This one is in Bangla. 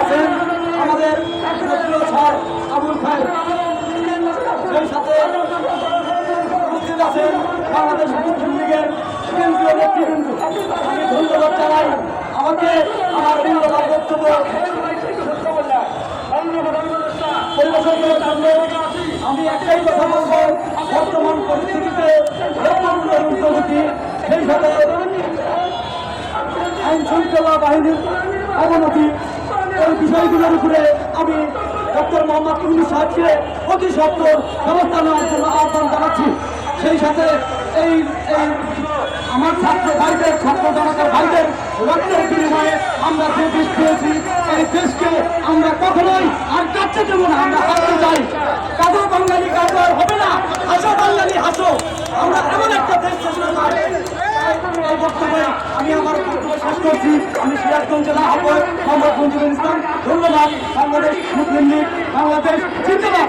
আছেন আমাদের স্যার আবুল খায়ের সেই সাথে উপস্থিত আছেন বাংলাদেশ মুসলিম লীগের কেন্দ্রীয় নেতৃবৃন্দ আমি একটাই কথা বলব, বর্তমান পরিস্থিতিতে বাহিনীর অবনতি এই বিষয়গুলোর উপরে আমি ডক্টর মোহাম্মদ ইউনুস সাহেবকে অতি সত্তর ব্যবস্থা নেওয়ার জন্য আহ্বান জানাচ্ছি। সেই সাথে এই আমার ছাত্র ভাইদের, ছাত্র জনতার ভাইদের রক্তের বিনিময়ে আমরা যে দেশ পেয়েছি, এই দেশকে আমরা কখনোই আর কাটতে দেব না, আমরা হাসতে চাই। কাদো বাঙালি, কাদো হবে না। হাসো বাঙালি, হাসো। আমরা এমন একটা দেশ এই বক্তব্যে আমি আমার বক্তব্য শেষ করছি। আমি সিরাজগঞ্জ জেলা আহ্বায়ক মোহাম্মদ মঞ্জুরুল ইসলাম। ধন্যবাদ। বাংলাদেশ মুসলিম লীগ, বাংলাদেশ জিন্দাবাদ।